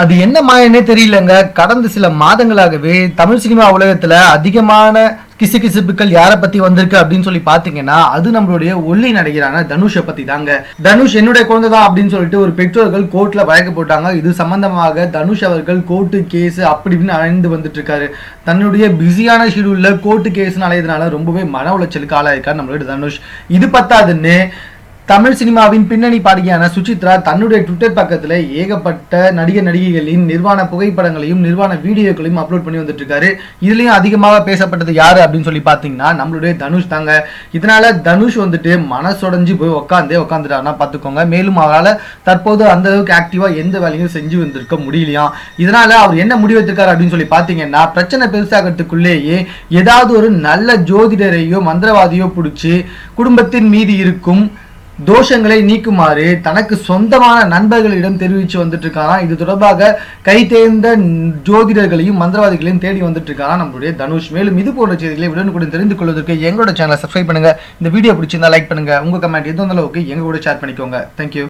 அது என்ன மாயனே தெரியலங்க. கடந்த சில மாதங்களாகவே தமிழ் சினிமா உலகத்துல அதிகமான கிசுகிசுப்புகள் யாரை பத்தி வந்திருக்கு அப்படின்னு சொல்லி பாத்தீங்கன்னா அது நம்மளுடைய ஒல்லி நடிகரான தனுஷை பத்தி தாங்க தனுஷ் என்னுடைய குழந்தை தான் அப்படின்னு சொல்லிட்டு ஒரு பெற்றோர்கள் கோர்ட்ல வழக்கு போட்டாங்க. இது சம்பந்தமாக தனுஷ் அவர்கள் கோர்ட்டு கேஸ் அப்படி இப்படின்னு அழைந்து வந்துட்டு இருக்காரு தன்னுடைய பிஸியான ஷெடியூல்ல கோர்ட்டு கேஸ்னு அலையதுனால ரொம்பவே மன உளைச்சலுக்கு ஆளாயிருக்காரு நம்மளுடைய தனுஷ். இது பத்தாதுன்னு தமிழ் சினிமாவின் பின்னணி பாடகியான சுசித்ரா தன்னுடைய ட்விட்டர் பக்கத்தில் ஏகப்பட்ட நடிகர் நடிகைகளின் நிர்வாண புகைப்படங்களையும் நிர்வாண வீடியோக்களையும் அப்லோட் பண்ணி வந்துட்டு இருக்காரு இதுலயும் அதிகமாக பேசப்பட்டது யாரு அப்படின்னு சொல்லி பார்த்தீங்கன்னா நம்மளுடைய தனுஷ் தாங்க. இதனால தனுஷ் வந்துட்டு மனசுடைஞ்சு போய் உட்காந்தே உட்காந்துட்டாருன்னா பார்த்துக்கோங்க மேலும் அவரால் தற்போது அந்த அளவுக்கு ஆக்டிவாக எந்த வேலையும் செஞ்சு வந்திருக்க முடியலையாம் இதனால அவர் என்ன முடிவெடுத்திருக்காரு அப்படின்னு சொல்லி பார்த்தீங்கன்னா பிரச்சனை பெருசாகிறதுக்குள்ளேயே ஏதாவது ஒரு நல்ல ஜோதிடரையோ மந்திரவாதியோ பிடிச்சி குடும்பத்தின் மீது இருக்கும் தோஷங்களை நீக்குமாறு தனக்கு சொந்தமான நண்பர்களிடம் தெரிவித்து வந்துட்டு இருக்காராம் இது தொடர்பாக கை தேர்ந்த ஜோதிடர்களையும் மந்திரவாதிகளையும் தேடி வந்துட்டு இருக்காராம் நம்மளுடைய தனுஷ். மேலும் இது போன்ற செய்திகளை உடனுக்குடன் தெரிந்து கொள்வதற்கு எங்களோட சேனலை சப்ஸ்கிரைப் பண்ணுங்க. இந்த வீடியோ பிடிச்சிருந்தா லைக் பண்ணுங்க. உங்க கமெண்ட் எந்த அளவுக்கு எங்க கூட ஷேர் பண்ணிக்கோங்க தேங்க்யூ